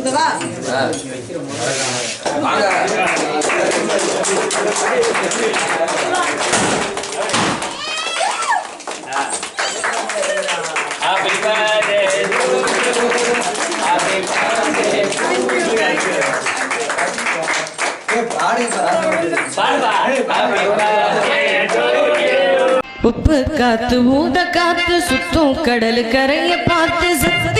ஓகேவா Happy birthday to you. Happy birthday to you. உப்பு காத்து ஊத காத்து சுத்தும் கடல் கரைய பார்த்து சத்து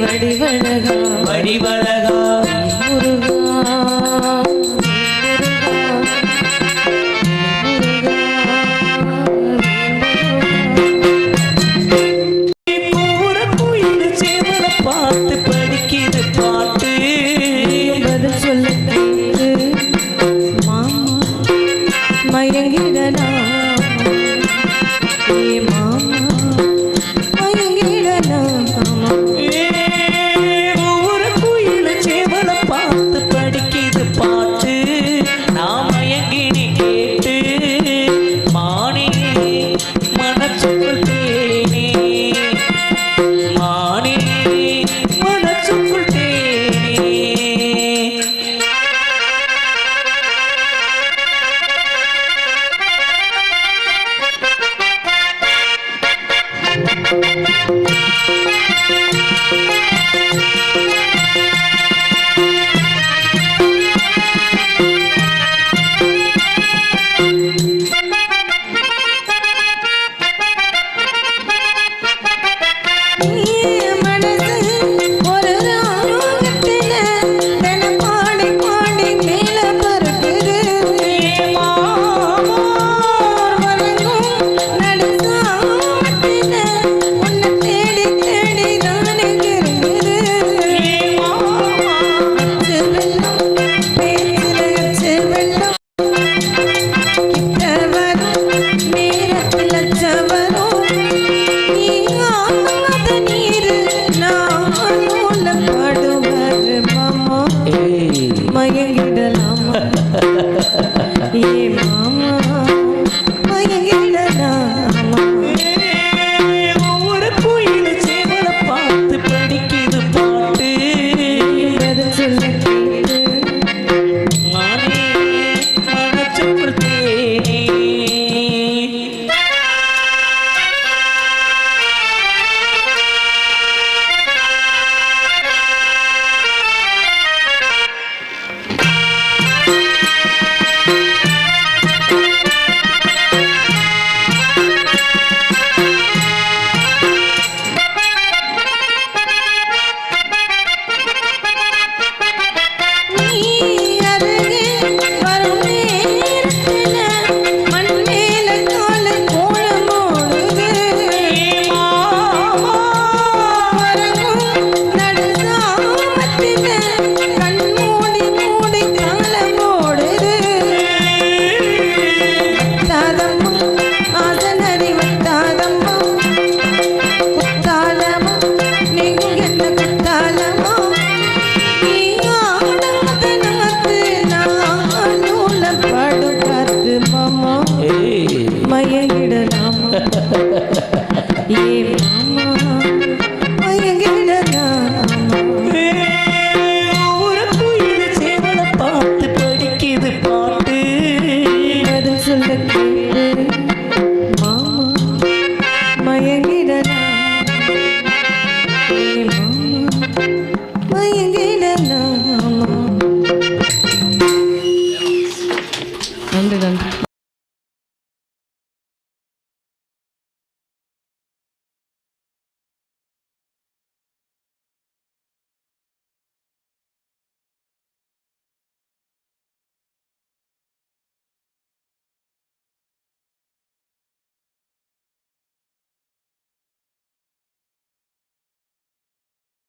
வடிவழகா? வடிவழ